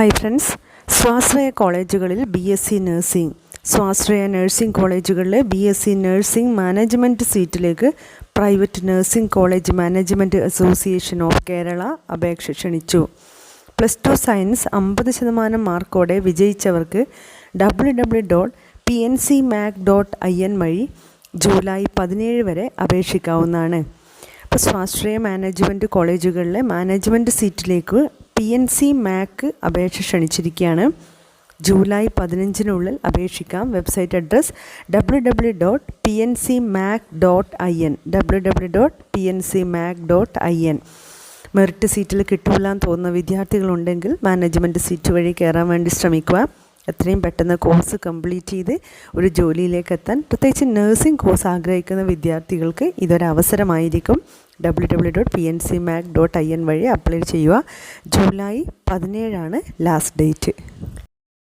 Hi friends സ്വാശ്രയ കോളേജുകളിൽ B S C nursing സ്വാശ്രയ നഴ്സിംഗ് കോളേജുകളിലെ B S C nursing management സീറ്റിലേക്ക് private nursing college management association of Kerala അപേക്ഷ ക്ഷണിച്ചു. പ്ലസ് ടു സയൻസ് അമ്പത് ശതമാനം മാർക്കോടെ വിജയിച്ചവർക്ക് W W dot P N C mac dot I N വഴി ജൂലൈ പതിനേഴ് വരെ അപേക്ഷിക്കാവുന്നതാണ്. ഇപ്പോൾ സ്വാശ്രയ മാനേജ്മെന്റ് കോളേജുകളിലെ മാനേജ്മെന്റ് സീറ്റിലേക്ക് പി എൻ സി മാക്ക് അപേക്ഷ ക്ഷണിച്ചിരിക്കുകയാണ്. ജൂലൈ പതിനഞ്ചിനുള്ളിൽ അപേക്ഷിക്കാം. Website address W W dot P N C mac dot I N W W dot P N C mac dot I N merit സീറ്റിൽ കിട്ടൂല എന്ന് തോന്നുന്ന വിദ്യാർത്ഥികളുണ്ടെങ്കിൽ മാനേജ്മെന്റ് സീറ്റ് വഴി കയറാൻ വേണ്ടി ശ്രമിക്കുക. എത്രയും പെട്ടെന്ന് കോഴ്സ് കംപ്ലീറ്റ് ചെയ്ത് ഒരു ജോലിയിലേക്ക് എത്താൻ പ്രത്യേകിച്ച് നഴ്സിംഗ് കോഴ്സ് ആഗ്രഹിക്കുന്ന വിദ്യാർത്ഥികൾക്ക് ഇതൊരവസരമായിരിക്കും W W dot P N C mac dot I N വഴി അപ്ലൈ ചെയ്യുക. ജൂലൈ പതിനേഴാണ് ലാസ്റ്റ് ഡേറ്റ്